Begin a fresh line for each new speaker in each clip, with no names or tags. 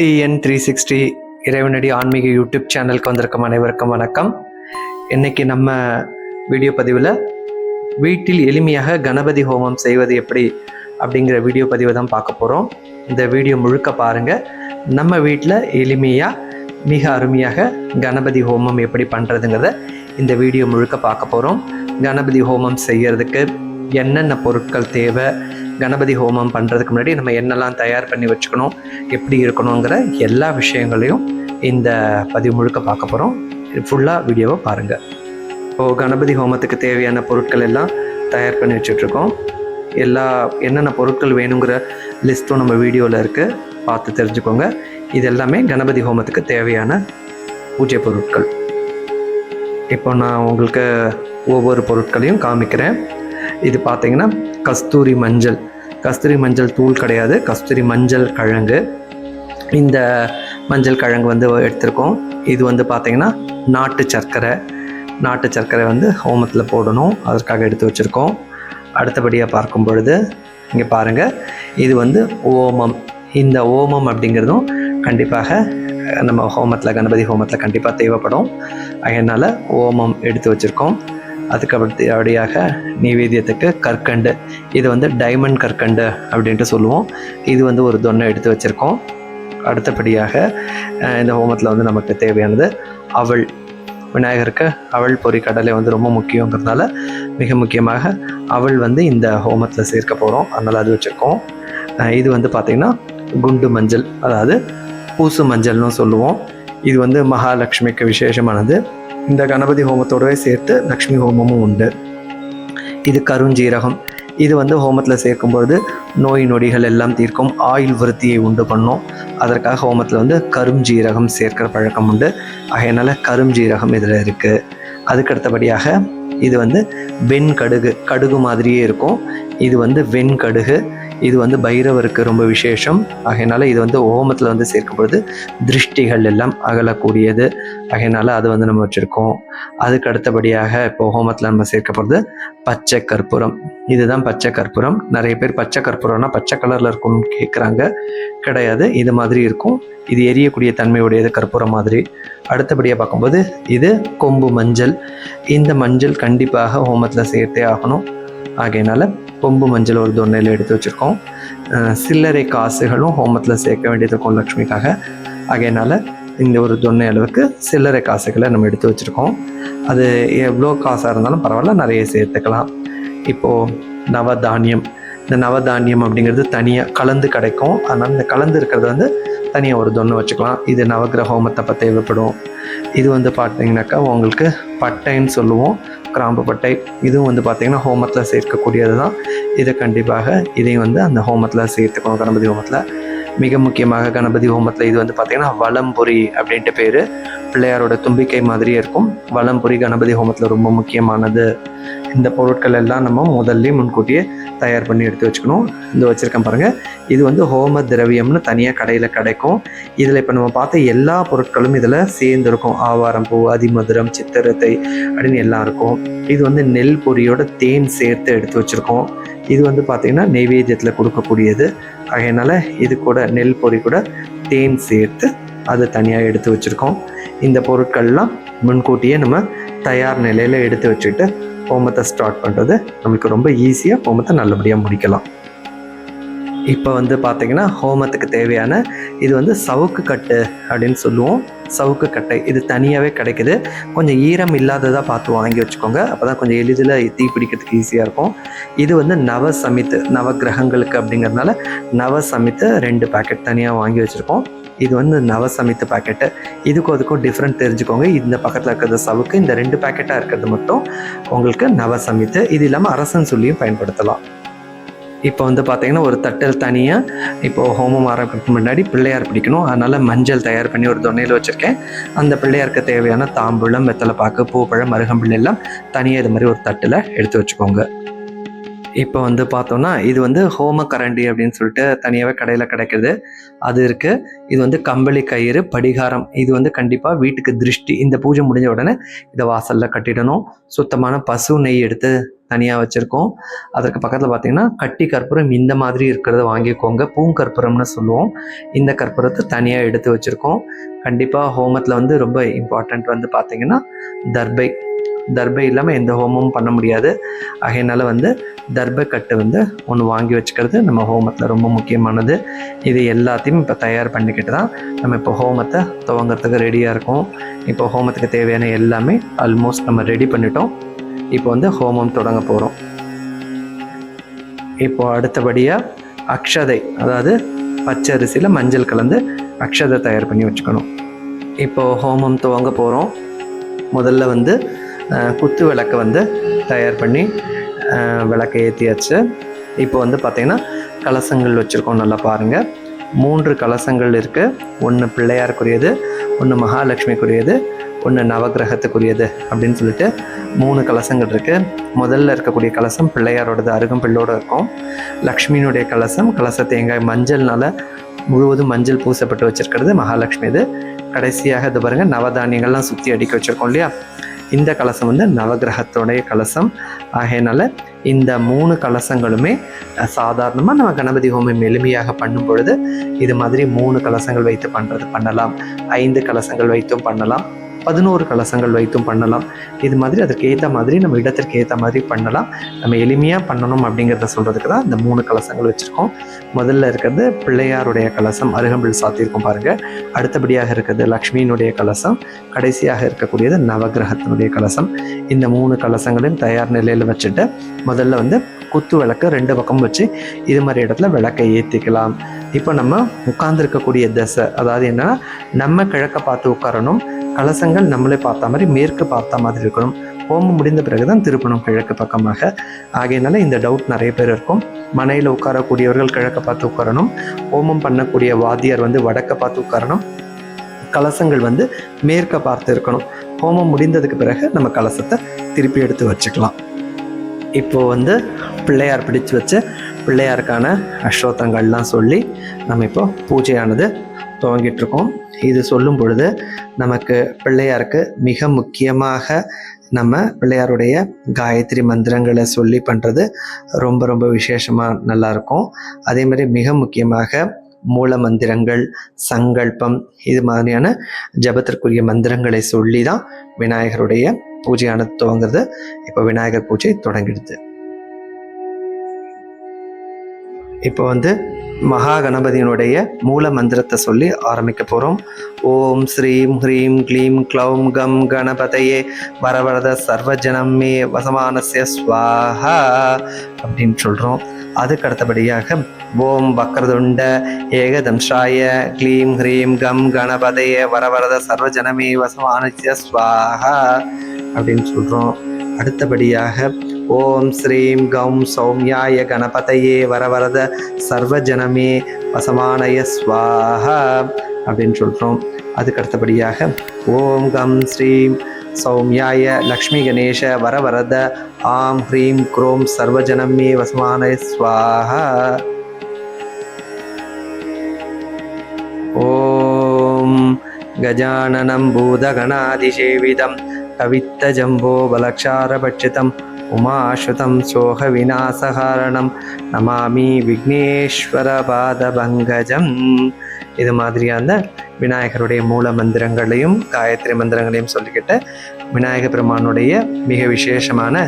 TN three sixty இறைவனடி ஆன்மீக YouTube சேனலுக்கு வந்திருக்கும் அனைவருக்கும் வணக்கம். இன்னைக்கு நம்ம வீடியோ பதிவில் வீட்டில் எளிமையாக கணபதி ஹோமம் செய்வது எப்படி அப்படிங்கிற வீடியோ பதிவை தான் பார்க்க போகிறோம் இந்த வீடியோ முழுக்க பாருங்கள் நம்ம வீட்டில் எளிமையாக மிக அருமையாக கணபதி ஹோமம் எப்படி பண்ணுறதுங்கிறத இந்த வீடியோ முழுக்க பார்க்க போகிறோம் கணபதி ஹோமம் செய்கிறதுக்கு என்னென்ன பொருட்கள் தேவை கணபதி ஹோமம் பண்ணுறதுக்கு முன்னாடி நம்ம என்னெல்லாம் தயார் பண்ணி வச்சுக்கணும் எப்படி இருக்கணுங்கிற எல்லா விஷயங்களையும் இந்த பதிவு முழுக்க பார்க்க போகிறோம் ஃபுல்லாக வீடியோவை பாருங்கள் இப்போது கணபதி ஹோமத்துக்கு தேவையான பொருட்கள் எல்லாம் தயார் பண்ணி வச்சுட்ருக்கோம். எல்லா என்னென்ன பொருட்கள் வேணுங்கிற லிஸ்ட்டும் நம்ம வீடியோவில் இருக்குது பார்த்து தெரிஞ்சுக்கோங்க. இது எல்லாமே கணபதி ஹோமத்துக்கு தேவையான பூஜை பொருட்கள். இப்போ நான் உங்களுக்கு ஒவ்வொரு பொருட்களையும் காமிக்கிறேன். இது பார்த்தீங்கன்னா கஸ்தூரி மஞ்சள். கஸ்தூரி மஞ்சள் தூள் கிடையாது. கஸ்தூரி மஞ்சள் கிழங்கு. இந்த மஞ்சள் கிழங்கு வந்து எடுத்திருக்கோம். இது வந்து பார்த்திங்கன்னா நாட்டு சர்க்கரை. நாட்டு சர்க்கரை வந்து ஹோமத்தில் போடணும். அதற்காக எடுத்து வச்சுருக்கோம். அடுத்தபடியாக பார்க்கும் பொழுது இங்கே பாருங்கள் இது வந்து ஓமம். இந்த ஓமம் அப்படிங்கிறதும் கண்டிப்பாக நம்ம ஹோமத்தில் கணபதி ஹோமத்தில் கண்டிப்பாக தேவைப்படும். அதனால் ஓமம் எடுத்து வச்சுருக்கோம். அதுக்கு அப்படியாக நைவேத்தியத்துக்கு கற்கண்டு. இது வந்து டைமண்ட் கற்கண்டு அப்படின்ட்டு சொல்லுவோம். இது வந்து ஒரு தொன்னை எடுத்து வச்சுருக்கோம். அடுத்தபடியாக இந்த ஹோமத்தில் வந்து நமக்கு தேவையானது அவள் விநாயகருக்கு அவள் பொறி கடலை வந்து ரொம்ப முக்கியங்கிறதுனால மிக முக்கியமாக அவள் வந்து இந்த ஹோமத்தில் சேர்க்க போகிறோம் அதனால் அது வச்சுருக்கோம். இது வந்து பார்த்திங்கன்னா குண்டு மஞ்சள் அதாவது பூசு மஞ்சள்னு சொல்லுவோம். இது வந்து மகாலட்சுமிக்கு விசேஷமானது. இந்த கணபதி ஹோமத்தோடவே சேர்த்து லக்ஷ்மி ஹோமமும் உண்டு. இது கருஞ்சீரகம் இது வந்து ஹோமத்தில் சேர்க்கும்பொழுது நோய் நொடிகள் எல்லாம் தீர்க்கும் ஆயுள் விருத்தியை உண்டு பண்ணும். அதற்காக ஹோமத்தில் வந்து கருஞ்சீரகம் சேர்க்கிற பழக்கம் உண்டு. ஆகையினால கருஞ்சீரகம் இதில் இருக்குது அதுக்கு அடுத்தபடியாக இது வந்து வெண்கடுகு கடுகு மாதிரியே இருக்கும். இது வந்து வெண்கடுகு இது வந்து பைரவருக்கு ரொம்ப விசேஷம். ஆகையினால இது வந்து ஹோமத்தில் வந்து சேர்க்கும் பொழுது திருஷ்டிகள் எல்லாம் அகலக்கூடியது. ஆகையினால அது வந்து நம்ம வச்சுருக்கோம். அதுக்கு அடுத்தபடியாக இப்போ ஹோமத்தில் நம்ம சேர்க்க போகிறது பச்சை கற்பூரம். இதுதான் பச்சை கற்பூரம். நிறைய பேர் பச்சை கற்பூரம்னா பச்சை கலரில் இருக்கும்னு கேட்குறாங்க கிடையாது. இது மாதிரி இருக்கும். இது எரியக்கூடிய தன்மையுடையது கற்பூரம் மாதிரி. அடுத்தபடியாக பார்க்கும்போது இது கொம்பு மஞ்சள். இந்த மஞ்சள் கண்டிப்பாக ஹோமத்தில் சேர்த்தே ஆகணும். ஆகையினால கொம்பு மஞ்சள் ஒரு தொன்னையில் எடுத்து வச்சுருக்கோம். சில்லறை காசுகளும் ஹோமத்தில் சேர்க்க வேண்டியது லக்ஷ்மிக்காக ஆகையினால இந்த ஒரு தொன்னை அளவுக்கு சில்லறை காசுகளை நம்ம எடுத்து வச்சுருக்கோம். அது எவ்வளோ காசாக இருந்தாலும் பரவாயில்ல நிறைய சேர்த்துக்கலாம். இப்போது நவதானியம். இந்த நவதானியம் அப்படிங்கிறது தனியாக கலந்து கிடைக்கும். அதனால் இந்த கலந்து இருக்கிறது வந்து தனியாக ஒரு தொன்று வச்சுக்கலாம். இது நவக்கிரக ஹோமத்தப்போ தேவைப்படும் இது வந்து பார்த்தீங்கன்னாக்கா உங்களுக்கு பட்டைன்னு சொல்லுவோம். கிராம்பு பட்டை. இதுவும் வந்து பார்த்தீங்கன்னா ஹோமத்தில் சேர்க்கக்கூடியது தான். இதை கண்டிப்பாக இதையும் வந்து அந்த ஹோமத்தில் சேர்த்துக்கணும். கணபதி ஹோமத்தில். மிக முக்கியமாக கணபதி ஹோமத்தில் இது வந்து பார்த்திங்கன்னா வலம்புரி அப்படின்ட்டு பேர். பிள்ளையாரோட தும்பிக்கை மாதிரியே இருக்கும். வலம்புரி கணபதி ஹோமத்தில் ரொம்ப முக்கியமானது. இந்த பொருட்கள் எல்லாம் நம்ம முதல்ல முன்கூட்டியே தயார் பண்ணி எடுத்து வச்சுக்கணும். இந்த வச்சுருக்கேன் பாருங்கள் இது வந்து ஹோம திரவியம்னு தனியாக கடையில் கிடைக்கும். இதில் இப்போ நம்ம பார்த்த எல்லா பொருட்களும் இதில் சேர்ந்துருக்கும். ஆவாரம் பூ அதிமதுரம் சித்திரத்தை அப்படின்னு எல்லாம் இருக்கும். இது வந்து நெல் பொரியோட தேன் சேர்த்து எடுத்து வச்சுருக்கோம். இது வந்து பார்த்திங்கன்னா நெய்வேத்தியத்தில் கொடுக்கக்கூடியது. அதனால் இது கூட நெல் பொறி கூட தேன் சேர்த்து அது தனியாக எடுத்து வச்சுருக்கோம். இந்த பொருட்கள்லாம் முன்கூட்டியே நம்ம தயார் நிலையில் எடுத்து வச்சுட்டு ஹோமத்தை ஸ்டார்ட் பண்ணுறது நம்மளுக்கு ரொம்ப ஈஸியாக ஹோமத்தை நல்லபடியாக முடிக்கலாம். இப்போ வந்து பார்த்தீங்கன்னா ஹோமத்துக்கு தேவையான இது வந்து சவுக்கு கட்டு அப்படின்னு சொல்லுவோம். சவுக்கு கட்டை. இது தனியாகவே கிடைக்குது. கொஞ்சம் ஈரம் இல்லாததாக பார்த்து வாங்கி வச்சுக்கோங்க. அப்போ தான் கொஞ்சம் எளிதில் தீ பிடிக்கிறதுக்கு ஈஸியாக இருக்கும். இது வந்து நவ சமித்து நவ கிரகங்களுக்கு அப்படிங்கிறதுனால நவ சமித்து ரெண்டு பேக்கெட் தனியாக வாங்கி வச்சுருக்கோம். இது வந்து நவ சமித்து பாக்கெட்டு இதுக்கும் அதுக்கும் டிஃப்ரெண்ட் தெரிஞ்சுக்கோங்க. இந்த பக்கத்தில் இருக்கிறது சவுக்கு இந்த ரெண்டு பேக்கெட்டாக இருக்கிறது மட்டும் உங்களுக்கு நவ சமித்து இது இல்லாமல் அரசன் சொல்லியும் பயன்படுத்தலாம். இப்போ வந்து பார்த்தீங்கன்னா ஒரு தட்டில் தனியாக இப்போது ஹோமம் ஆரம்பிக்கிறதுக்கு முன்னாடி பிள்ளையார் பிடிக்கணும். அதனால் மஞ்சள் தயார் பண்ணி ஒரு தொன்னையில் வச்சுருக்கேன். அந்த பிள்ளையாருக்கு தேவையான தாம்பூலம் வெத்தலை பாக்கு பூப்பழம் மருகம்பிள்ளை எல்லாம் தனியாக இது மாதிரி ஒரு தட்டில் எடுத்து வச்சுக்கோங்க. இப்போ வந்து பார்த்தோம்னா இது வந்து ஹோம கரண்டி அப்படின்னு சொல்லிட்டு தனியாகவே கடையில் கிடைக்கிறது அது இருக்குது இது வந்து கம்பளி கயிறு படிகாரம். இது வந்து கண்டிப்பாக வீட்டுக்கு திருஷ்டி. இந்த பூஜை முடிஞ்ச உடனே இதை வாசலில் கட்டிடணும். சுத்தமான பசு நெய் எடுத்து தனியாக வச்சுருக்கோம். அதற்கு பக்கத்தில் பார்த்தீங்கன்னா கட்டி கற்பூரம் இந்த மாதிரி இருக்கிறத வாங்கிக்கோங்க. பூங்கற்பூரம்னு சொல்லுவோம். இந்த கற்பூரத்தை தனியாக எடுத்து வச்சுருக்கோம். கண்டிப்பாக ஹோமத்தில் வந்து ரொம்ப இம்பார்ட்டண்ட் வந்து பார்த்திங்கன்னா தர்பை. தர்பை இல்லாமல் எந்த ஹோமமும் பண்ண முடியாது. ஆகையினால வந்து தர்பை கட்டு வந்து ஒன்று வாங்கி வச்சுக்கிறது நம்ம ஹோமத்தில் ரொம்ப முக்கியமானது. இது எல்லாத்தையும் இப்போ தயார் பண்ணிக்கிட்டு தான் நம்ம இப்போ ஹோமத்தை துவங்கிறதுக்கு ரெடியாக இருக்கும். இப்போ ஹோமத்துக்கு தேவையான எல்லாமே ஆல்மோஸ்ட் நம்ம ரெடி பண்ணிட்டோம். இப்போ வந்து ஹோமம் தொடங்க போகிறோம் இப்போ அடுத்தபடியாக அக்ஷதை அதாவது பச்சை அரிசியில் மஞ்சள் கலந்து அக்ஷதை தயார் பண்ணி வச்சுக்கணும். இப்போ ஹோமம் துவங்க போகிறோம் முதல்ல வந்து குத்து விளக்கு வந்து தயார் பண்ணி விளக்கை ஏற்றியாச்சு இப்போ வந்து பார்த்திங்கன்னா கலசங்கள் வச்சுருக்கோம் நல்லா பாருங்கள் மூன்று கலசங்கள் இருக்குது ஒன்று பிள்ளையாருக்குரியது ஒன்று மகாலட்சுமிக்குரியது ஒன்று நவக்கிரகத்துக்குரியது அப்படின்னு சொல்லிட்டு மூணு கலசங்கள் இருக்குது முதல்ல இருக்கக்கூடிய கலசம் பிள்ளையாரோடது அருகம்பிள்ளோடு இருக்கும். லக்ஷ்மியினுடைய கலசம் கலச தேங்காய் மஞ்சள்னால முழுவதும் மஞ்சள் பூசப்பட்டு வச்சிருக்கிறது மகாலட்சுமி இது. கடைசியாக இது பாருங்கள் நவதானியங்கள்லாம் சுற்றி அடிக்க வச்சுருக்கோம் இல்லையா? இந்த கலசம் வந்து நவகிரகத்தோடைய கலசம். ஆகையினால இந்த மூணு கலசங்களுமே சாதாரணமாக நம்ம கணபதி ஹோமம் எளிமையாக பண்ணும் பொழுது இது மாதிரி மூணு கலசங்கள் வைத்து பண்ணுறது பண்ணலாம். ஐந்து கலசங்கள் வைத்தும் பண்ணலாம். பதினோரு கலசங்கள் வைத்தும் பண்ணலாம். இது மாதிரி அதற்கு ஏற்ற மாதிரி நம்ம இடத்திற்கு ஏற்ற மாதிரி பண்ணலாம். நம்ம எளிமையாக பண்ணணும் அப்படிங்கிறத சொல்கிறதுக்கு தான் இந்த மூணு கலசங்கள் வச்சுருக்கோம். முதல்ல இருக்கிறது பிள்ளையாருடைய கலசம் அருகம்பில் சாத்தியிருக்கோம் பாருங்கள் அடுத்தபடியாக இருக்கிறது லக்ஷ்மியினுடைய கலசம் கடைசியாக இருக்கக்கூடியது நவகிரகத்தினுடைய கலசம். இந்த மூணு கலசங்களையும் தயார் நிலையில் வச்சுட்டு முதல்ல வந்து குத்து விளக்கு ரெண்டு பக்கம் வச்சு இது மாதிரி இடத்துல விளக்கை ஏற்றிக்கலாம் இப்போ நம்ம உட்கார்ந்துருக்கக்கூடிய தசை அதாவது என்னன்னா நம்ம கிழக்க பார்த்து உட்காரணும். கலசங்கள் நம்மளே பார்த்த மாதிரி மேற்கு பார்த்த மாதிரி இருக்கணும். ஹோமம் முடிந்த பிறகு தான் திருப்பணும் கிழக்கு பக்கமாக. ஆகையினால இந்த டவுட் நிறைய பேர் இருக்கும். மனையில் உட்காரக்கூடியவர்கள் கிழக்க பார்த்து உட்காரணும். ஹோமம் பண்ணக்கூடிய வாத்தியார் வந்து வடக்க பார்த்து உட்காரணும். கலசங்கள் வந்து மேற்க பார்த்து இருக்கணும். ஹோமம் முடிந்ததுக்கு பிறகு நம்ம கலசத்தை திருப்பி எடுத்து வச்சுக்கலாம். இப்போ வந்து பிள்ளையார் பிடிச்சு வச்ச பிள்ளையாருக்கான அஸ்ரோத்தங்கள்லாம் சொல்லி நம்ம இப்போ பூஜையானது துவங்கிட்டு இருக்கோம் இது சொல்லும் பொழுது நமக்கு பிள்ளையாருக்கு மிக முக்கியமாக நம்ம பிள்ளையாருடைய காயத்ரி மந்திரங்களை சொல்லி பண்ணுறது ரொம்ப ரொம்ப விசேஷமாக நல்லாயிருக்கும் அதே மாதிரி மிக முக்கியமாக மூல மந்திரங்கள் சங்கல்பம் இது மாதிரியான ஜபத்திற்குரிய மந்திரங்களை சொல்லி தான் விநாயகருடைய பூஜையானது துவங்குறது. இப்போ விநாயகர் பூஜை தொடங்கிடுது. இப்போ வந்து மகா கணபதியினுடைய மூல மந்திரத்தை சொல்லி ஆரம்பிக்க போகிறோம் ஓம் ஸ்ரீம் ஹ்ரீம் க்ளீம் க்ளௌம் கம் கணபதையே வரவரத சர்வஜனம் மே வசமானசிய ஸ்வாஹா அப்படின்னு சொல்கிறோம் அதுக்கு அடுத்தபடியாக ஓம் வக்ரதுண்ட ஏகதம்ஷாய க்ளீம் ஹ்ரீம் கம் கணபதையே வரவரத சர்வஜனமே வசமானசிய ஸ்வாஹா அப்படின்னு சொல்கிறோம் அடுத்தபடியாக ஓம் ஸ்ரீம் கம் சௌமியாய கணபதையே வரவரத சர்வஜனமே வசமானய ஸ்வாஹா அப்படின்னு சொல்கிறோம் அதுக்கு அடுத்தபடியாக ஓம் கம் ஸ்ரீம் சௌமியாய லக்ஷ்மி கணேஷ வரவரத ஆம் ஹ்ரீம் குரோம் சர்வஜனமே வசமானய ஸ்வாஹா. ஓம் கஜானனம் பூதகணாதிசேவிதம் கவித்தஜம்போ பலக்ஷாரபட்சிதம் உமாசுதம் சோக விநாசகாரணம். நமாமி விக்னேஸ்வர பாத பங்கஜம் இது மாதிரியான விநாயகருடைய மூல மந்திரங்களையும் காயத்ரி மந்திரங்களையும் சொல்லிக்கிட்டு விநாயக பெருமானுடைய மிக விசேஷமான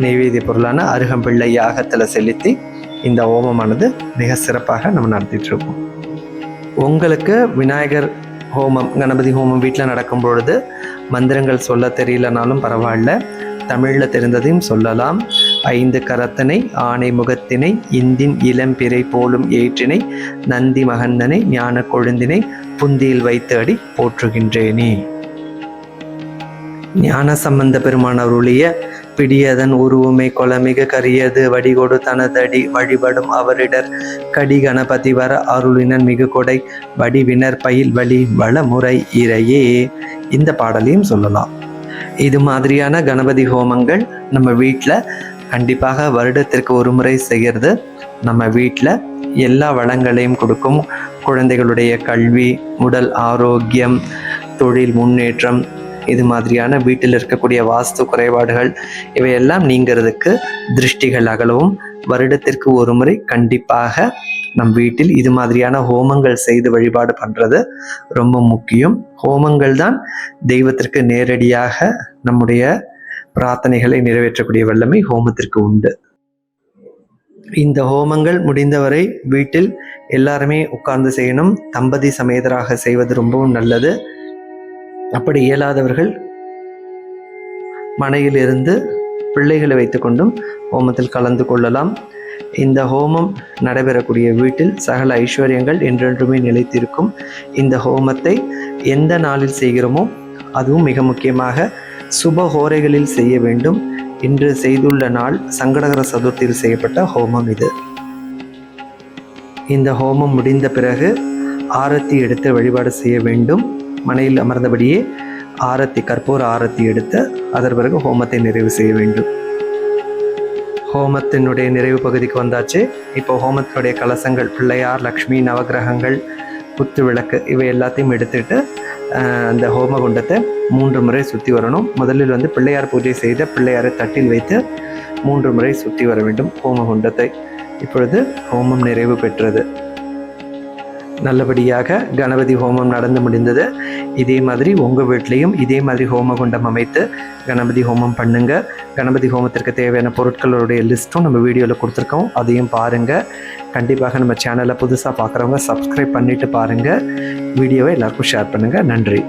நெய்வேதிய பொருளான அருகம்பிள்ளை யாகத்தில் செலுத்தி இந்த ஓமமானது மிக சிறப்பாக நம்ம நடத்திட்டுருக்கோம். உங்களுக்கு விநாயகர் ஹோமம் கணபதி ஹோமம் வீட்டில் நடக்கும் பொழுது மந்திரங்கள் சொல்ல தெரியலனாலும் பரவாயில்ல. தமிழில் தெரிந்ததையும் சொல்லலாம். ஐந்து கரத்தனை ஆணை முகத்தினை இந்தின் இளம்பிறை போலும் ஏற்றினை நந்தி மகந்தனை ஞான கொழுந்தினை புந்தியில் வைத்து அடி போற்றுகின்றேனே. ஞான சம்பந்த பெருமான் அருளிய பிடியதன் உருவமை கொலமிக கரியது வடிகொடு தனதடி வழிபடும் அவரிடர் கடி கணபதி வர அருளினன் மிகு கொடை வடிவினர் பயில் வழி வளமுறை இறையே. இந்த பாடலையும் சொல்லலாம். இது மாதிரியான கணபதி ஹோமங்கள் நம்ம வீட்டில் கண்டிப்பாக வருடத்திற்கு ஒரு முறை செய்கிறது நம்ம வீட்டில் எல்லா வளங்களையும் கொடுக்கும். குழந்தைகளுடைய கல்வி உடல் ஆரோக்கியம் தொழில் முன்னேற்றம் இது மாதிரியான வீட்டில் இருக்கக்கூடிய வாஸ்து குறைபாடுகள் இவையெல்லாம் நீங்கிறதுக்கு திருஷ்டிகள் அகலவும். வருடத்திற்கு ஒரு முறை கண்டிப்பாக நம் வீட்டில் இது மாதிரியான ஹோமங்கள் செய்து வழிபாடு பண்ணுறது ரொம்ப முக்கியம். ஹோமங்கள் தான் தெய்வத்திற்கு நேரடியாக நம்முடைய பிரார்த்தனைகளை நிறைவேற்றக்கூடிய வல்லமை ஹோமத்திற்கு உண்டு. இந்த ஹோமங்கள் முடிந்தவரை வீட்டில் எல்லாருமே உட்கார்ந்து செய்யணும். தம்பதி சமேதராக செய்வது ரொம்பவும் நல்லது. அப்படி இயலாதவர்கள் மனையிலிருந்து பிள்ளைகளை வைத்துக்கொண்டும் ஹோமத்தில் கலந்து கொள்ளலாம். இந்த ஹோமம் நடைபெறக்கூடிய வீட்டில் சகல ஐஸ்வர்யங்கள் என்றென்றுமே நிலைத்திருக்கும். இந்த ஹோமத்தை எந்த நாளில் செய்கிறோமோ அதுவும் மிக முக்கியமாக சுப ஹோரைகளில் செய்ய வேண்டும். இன்று செய்துள்ள நாள் சங்கடகர சதுர்த்தியில் செய்யப்பட்ட ஹோமம் இது. இந்த ஹோமம் முடிந்த பிறகு ஆரத்தி எடுத்து வழிபாடு செய்ய வேண்டும். மனையில் அமர்ந்தபடியே ஆரத்தி கற்பூர ஆரத்தி எடுத்து அதன் பிறகு ஹோமத்தை நிறைவு செய்ய வேண்டும். ஹோமத்தினுடைய நிறைவு பகுதிக்கு வந்தாச்சு. இப்போ ஹோமத்தினுடைய கலசங்கள் பிள்ளையார் லக்ஷ்மி நவகிரகங்கள் குத்து விளக்கு இவை எல்லாத்தையும் எடுத்துட்டு அந்த அந்த ஹோமகுண்டத்தை மூன்று முறை சுற்றி வரணும். முதலில் வந்து பிள்ளையார் பூஜை செய்த பிள்ளையாரை தட்டில் வைத்து மூன்று முறை சுற்றி வர வேண்டும் ஹோமகுண்டத்தை. இப்பொழுது ஹோமம் நிறைவு பெற்றது. நல்லபடியாக கணபதி ஹோமம் நடந்து முடிந்தது. இதே மாதிரி உங்கள் வீட்லேயும் இதே மாதிரி ஹோமகுண்டம் அமைத்து கணபதி ஹோமம் பண்ணுங்கள் கணபதி ஹோமத்திற்கு தேவையான பொருட்களுடைய லிஸ்ட்டும் நம்ம வீடியோவில் கொடுத்துருக்கோம். அதையும் பாருங்கள் கண்டிப்பாக நம்ம சேனலை புதுசாக பார்க்குறவங்க சப்ஸ்கிரைப் பண்ணிவிட்டு பாருங்கள் வீடியோவை எல்லாருக்கும் ஷேர் பண்ணுங்கள் நன்றி.